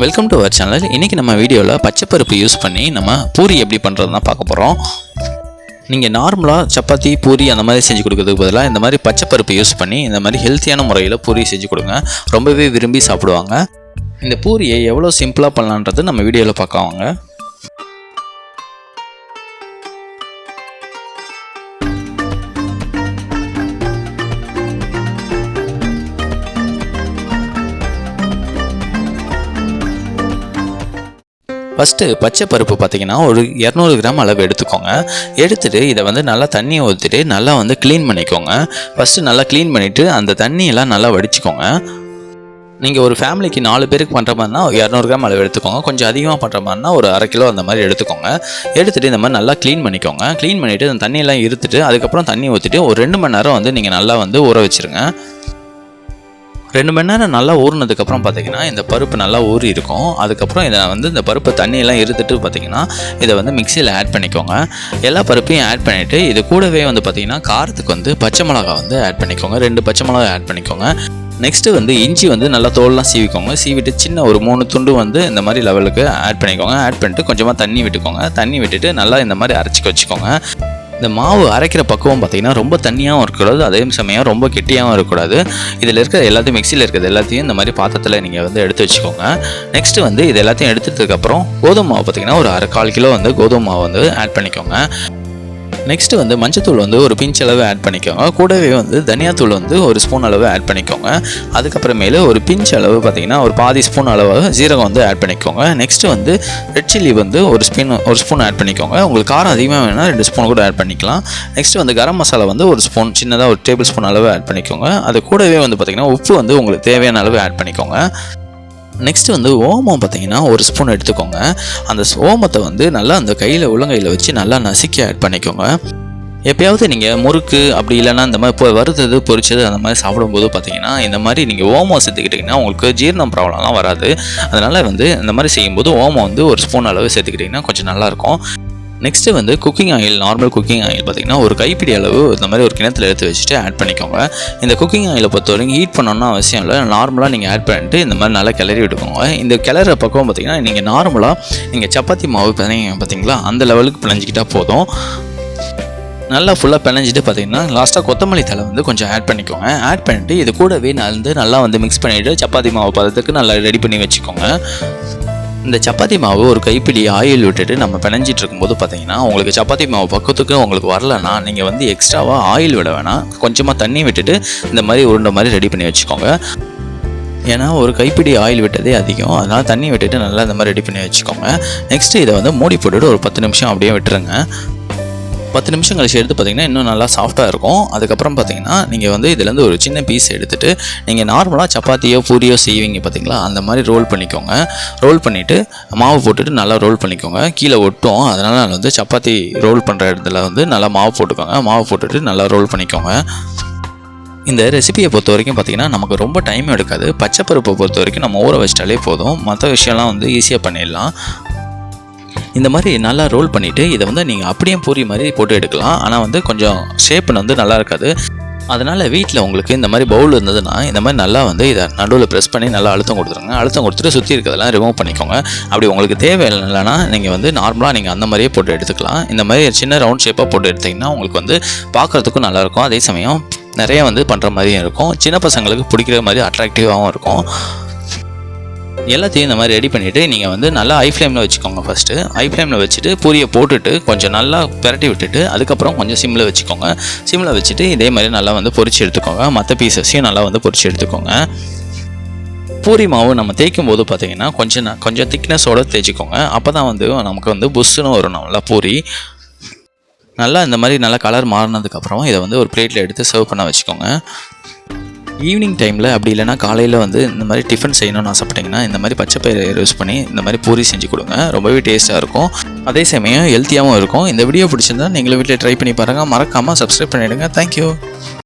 Welcome to our channel இன்றைக்கி நம்ம வீடியோவில் பச்சைப்பருப்பு யூஸ் பண்ணி நம்ம பூரி எப்படி பண்ணுறது தான் பார்க்க போகிறோம் நீங்கள் நார்மலாக சப்பாத்தி பூரி அந்த மாதிரி செஞ்சு கொடுக்கறதுக்கு பதிலாக இந்த மாதிரி பச்சைப்பருப்பு யூஸ் பண்ணி இந்த மாதிரி ஹெல்த்தியான முறையில் பூரி செஞ்சு கொடுங்க. ரொம்பவே விரும்பி சாப்பிடுவாங்க. இந்த பூரியை எவ்வளோ சிம்பிளாக பண்ணலான்றது நம்ம வீடியோவில் பார்க்கவாங்க ஃபஸ்ட்டு பச்சை பருப்பு பார்த்தீங்கன்னா ஒரு இரநூறு கிராம் அளவு எடுத்துக்கோங்க. எடுத்துகிட்டு இதை வந்து நல்லா தண்ணியை ஊற்றிட்டு நல்லா வந்து க்ளீன் பண்ணிக்கோங்க. ஃபஸ்ட்டு நல்லா க்ளீன் பண்ணிவிட்டு அந்த தண்ணியெல்லாம் நல்லா வடிச்சுக்கோங்க. நீங்கள் ஒரு ஃபேமிலிக்கு நாலு பேருக்கு பண்ணுற மாதிரினா இரநூறு கிராம் அளவு எடுத்துக்கோங்க. கொஞ்சம் அதிகமாக பண்ணுற மாதிரினா ஒரு அரை கிலோ அந்த மாதிரி எடுத்துக்கோங்க. எடுத்துகிட்டு இந்த மாதிரி நல்லா க்ளீன் பண்ணிக்கோங்க. க்ளீன் பண்ணிவிட்டு அந்த தண்ணியெல்லாம் இருத்துட்டு அதுக்கப்புறம் தண்ணி ஊற்றிட்டு ஒரு ரெண்டு மணி நேரம் வந்து நீங்கள் நல்லா வந்து ஊற வச்சுருங்க. ரெண்டு மணி நேரம் நல்லா ஊறினதுக்கப்புறம் பார்த்தீங்கன்னா இந்த பருப்பு நல்லா ஊறி இருக்கும். அதுக்கப்புறம் இதை வந்து இந்த பருப்பு தண்ணியெல்லாம் இருந்துட்டு பார்த்தீங்கன்னா இதை வந்து மிக்சியில் ஆட் பண்ணிக்கோங்க. எல்லா பருப்பையும் ஆட் பண்ணிவிட்டு இது கூடவே வந்து பார்த்தீங்கன்னா காரத்துக்கு வந்து பச்சை மிளகா வந்து ஆட் பண்ணிக்கோங்க. ரெண்டு பச்சை மிளகா ஆட் பண்ணிக்கோங்க. நெக்ஸ்ட்டு வந்து இஞ்சி வந்து நல்லா தோல்லாம் சீவிக்கோங்க. சீவிட்டு சின்ன ஒரு மூணு துண்டு வந்து இந்த மாதிரி லெவலுக்கு ஆட் பண்ணிக்கோங்க. ஆட் பண்ணிட்டு கொஞ்சமாக தண்ணி விட்டுக்கோங்க. தண்ணி விட்டுட்டு நல்லா இந்த மாதிரி அரைச்சி வச்சுக்கோங்க. இந்த மாவு அரைக்கிற பக்குவம் பார்த்தீங்கன்னா ரொம்ப தண்ணியாகவும் இருக்கக்கூடாது அதே சமயம் ரொம்ப கெட்டியாகவும் இருக்கக்கூடாது. இதில் இருக்கிற எல்லாத்தையும் மிக்சியில் இருக்கிறது எல்லாத்தையும் இந்த மாதிரி பாத்திரத்தில் நீங்கள் வந்து எடுத்து வச்சுக்கோங்க. நெக்ஸ்ட்டு வந்து இது எல்லாத்தையும் எடுத்ததுக்கப்புறம் கோதுமை மாவு பார்த்தீங்கன்னா ஒரு அரை கால் கிலோ வந்து கோதுமை மாவு வந்து ஆட் பண்ணிக்கோங்க. நெக்ஸ்ட்டு வந்து மஞ்சத்தூள் வந்து ஒரு பிஞ்ச் அளவு ஆட் பண்ணிக்கோங்க. கூடவே வந்து தனியாத்தூள் வந்து ஒரு ஸ்பூன் அளவு ஆட் பண்ணிக்கோங்க. அதுக்கப்புறமேலு ஒரு பிஞ்ச் அளவு பார்த்தீங்கன்னா ஒரு பாதி ஸ்பூன் அளவு ஜீரகம் வந்து ஆட் பண்ணிக்கோங்க. நெக்ஸ்ட்டு வந்து ரெட் சில்லி வந்து ஒரு ஸ்பூன் ஒரு ஸ்பூன் ஆட் பண்ணிக்கோங்க. உங்களுக்கு காரம் அதிகமாக வேணால் ரெண்டு ஸ்பூன் கூட ஆட் பண்ணிக்கலாம். நெக்ஸ்ட் வந்து கரம் மசாலா வந்து ஒரு ஸ்பூன் சின்னதாக ஒரு டேபிள் ஸ்பூன் அளவு ஆட் பண்ணிக்கோங்க. அது கூடவே வந்து பார்த்திங்கன்னா உப்பு வந்து உங்களுக்கு தேவையான அளவு ஆட் பண்ணிக்கோங்க. நெக்ஸ்ட் வந்து ஓமம் பார்த்தீங்கன்னா ஒரு ஸ்பூன் எடுத்துக்கோங்க. அந்த ஓமத்தை வந்து நல்லா அந்த கையில் உள்ளங்கையில் வச்சு நல்லா நசுக்கி ஆட் பண்ணிக்கோங்க. எப்பயாவது நீங்கள் முறுக்கு அப்படி இல்லைன்னா இந்த மாதிரி இப்போ வறுத்தது பொரிச்சது அந்த மாதிரி சாப்பிடும்போது பார்த்தீங்கன்னா இந்த மாதிரி நீங்கள் ஓமம் சேர்த்துக்கிட்டிங்கன்னா உங்களுக்கு ஜீரணம் ப்ராப்ளம்லாம் வராது. அதனால் வந்து இந்த மாதிரி செய்யும்போது ஓமம் வந்து ஒரு ஸ்பூன் அளவு சேர்த்துக்கிட்டிங்கன்னா கொஞ்சம் நல்லாயிருக்கும் நெக்ஸ்ட்டு வந்து cooking oil normal cooking oil பார்த்தீங்கன்னா ஒரு கைப்பிடி அளவு இந்த மாதிரி ஒரு கிணத்துல எடுத்து வச்சுட்டு ஆட் பண்ணிக்கோங்க. இந்த குக்கிங் ஆயிலை பொறுத்த வரைக்கும் ஹீட் பண்ணணும்னு அவசியம் இல்லை. நார்மலாக நீங்கள் ஆட் பண்ணிட்டு இந்த மாதிரி நல்லா கிளறி விட்டுக்கோங்க. இந்த கிளற பக்கம் பார்த்திங்கன்னா நீங்கள் நார்மலாக நீங்கள் சப்பாத்தி மாவு பிணைங்க பார்த்தீங்களா? அந்த லெவலுக்கு பிணைஞ்சிக்கிட்டால் போதும். நல்லா ஃபுல்லாக பிணைஞ்சிட்டு பார்த்தீங்கன்னா லாஸ்ட்டாக கொத்தமல்லி தலை வந்து கொஞ்சம் ஆட் பண்ணிக்கோங்க. ஆட் பண்ணிவிட்டு இது கூடவே நான் வந்து நல்லா வந்து மிக்ஸ் பண்ணிவிட்டு சப்பாத்தி மாவு பதத்துக்கு நல்லா ரெடி பண்ணி வச்சுக்கோங்க. இந்த சப்பாத்தி மாவு ஒரு கைப்பிடி ஆயில் விட்டுட்டு நம்ம பிணைஞ்சிட்டு இருக்கும்போது பார்த்தீங்கன்னா உங்களுக்கு சப்பாத்தி மாவு பக்கத்துக்கு உங்களுக்கு வரலன்னா நீங்கள் வந்து எக்ஸ்ட்ராவாக ஆயில் விட வேணாம். கொஞ்சமாக தண்ணி விட்டுட்டு இந்த மாதிரி உருண்டை மாதிரி ரெடி பண்ணி வச்சுக்கோங்க. ஏன்னா ஒரு கைப்பிடி ஆயில் விட்டதே அதிகம். அதனால் தண்ணி விட்டுட்டு நல்லா இந்த மாதிரி ரெடி பண்ணி வச்சுக்கோங்க. நெக்ஸ்ட்டு இதை வந்து மூடி போட்டுட்டு ஒரு பத்து நிமிஷம் அப்படியே விட்டுருங்க. பத்து நிமிஷம் கழிச்சு எடுத்து பார்த்தீங்கன்னா இன்னும் நல்லா சாஃப்டாக இருக்கும். அதுக்கப்புறம் பார்த்தீங்கன்னா நீங்கள் வந்து இதுலேருந்து ஒரு சின்ன பீஸ் எடுத்துகிட்டு நீங்கள் நார்மலாக சப்பாத்தியோ பூரியோ செய்வீங்க பார்த்தீங்களா? அந்த மாதிரி ரோல் பண்ணிக்கோங்க. ரோல் பண்ணிவிட்டு மாவு போட்டுட்டு நல்லா ரோல் பண்ணிக்கோங்க. கீழே ஒட்டும். அதனால் நான் வந்து சப்பாத்தி ரோல் பண்ணுற இடத்துல வந்து நல்லா மாவு போட்டுக்கோங்க. மாவு போட்டுட்டு நல்லா ரோல் பண்ணிக்கோங்க. இந்த ரெசிபியை பொறுத்த வரைக்கும் பார்த்தீங்கன்னா நமக்கு ரொம்ப டைம் எடுக்காது. பச்சைப்பருப்பை பொறுத்த வரைக்கும் நம்ம ஊற வச்சிட்டாலே போதும். மற்ற விஷயம்லாம் வந்து ஈஸியாக பண்ணிடலாம். இந்த மாதிரி நல்லா ரோல் பண்ணிவிட்டு இதை வந்து நீங்கள் அப்படியே பூரி மாதிரி போட்டு எடுக்கலாம். ஆனால் வந்து கொஞ்சம் ஷேப் வந்து நல்லா இருக்காது. அதனால் வீட்டில் உங்களுக்கு இந்த மாதிரி பவுல் இருந்ததுன்னா இந்த மாதிரி நல்லா வந்து இதை நடுவில் ப்ரெஸ் பண்ணி நல்லா அழுத்தம் கொடுத்துருங்க. அழுத்தம் கொடுத்துட்டு சுற்றி இருக்கிறதெல்லாம் ரிமூவ் பண்ணிக்கோங்க. அப்படி உங்களுக்கு தேவை இல்லைன்னா நீங்கள் வந்து நார்மலாக நீங்கள் அந்த மாதிரியே போட்டு எடுத்துக்கலாம். இந்த மாதிரி சின்ன ரவுண்ட் ஷேப்பாக போட்டு எடுத்திங்கன்னா உங்களுக்கு வந்து பார்க்குறதுக்கும் நல்லாயிருக்கும் அதே சமயம் நிறைய வந்து பண்ணுற மாதிரியும் இருக்கும். சின்ன பசங்களுக்கு பிடிக்கிற மாதிரி அட்ராக்டிவாகவும் இருக்கும். எல்லாத்தையும் இந்த மாதிரி ரெடி பண்ணிவிட்டு நீங்கள் வந்து நல்லா ஐ ஃப்ளேமில் வச்சுக்கோங்க ஃபஸ்ட்டு ஐ ஃப்ளேமில் வச்சுட்டு பூரியை போட்டுட்டு கொஞ்சம் நல்லா பிரட்டி விட்டுட்டு அதுக்கப்புறம் கொஞ்சம் சிம்மில் வச்சுக்கோங்க. சிம்மில் வச்சுட்டு இதே மாதிரி நல்லா வந்து பொறிச்சு எடுத்துக்கோங்க. மற்ற பீசஸையும் நல்லா வந்து பொறிச்சு எடுத்துக்கோங்க. பூரி மாவு நம்ம தேய்க்கும் போது பார்த்திங்கன்னா கொஞ்சம் நான் கொஞ்சம் திக்னஸோடு தேய்ச்சிக்கோங்க. அப்போ தான் வந்து நமக்கு வந்து புஷ்ஷுன்னு வரும் நல்லா பூரி. நல்லா இந்த மாதிரி நல்லா கலர் மாறினதுக்கப்புறம் இதை வந்து ஒரு பிளேட்டில் எடுத்து சர்வ் பண்ண வச்சுக்கோங்க. ஈவினிங் டைமில் அப்படி இல்லைன்னா காலையில் வந்து இந்த மாதிரி டிஃபன் செய்யணும்னு ஆசைப்பட்டீங்கன்னா இந்த மாதிரி பச்சை பயிரை யூஸ் பண்ணி இந்த மாதிரி பூரி செஞ்சு கொடுங்க. ரொம்பவே டேஸ்ட்டாக இருக்கும். அதே சமயம் ஹெல்த்தியாகவும் இருக்கும். இந்த வீடியோ பிடிச்சிருந்தா நீங்களும் வீட்டில் ட்ரை பண்ணி பாருங்கள் மறக்காமல் சப்ஸ்கிரைப் பண்ணிவிடுங்க தேங்க்யூ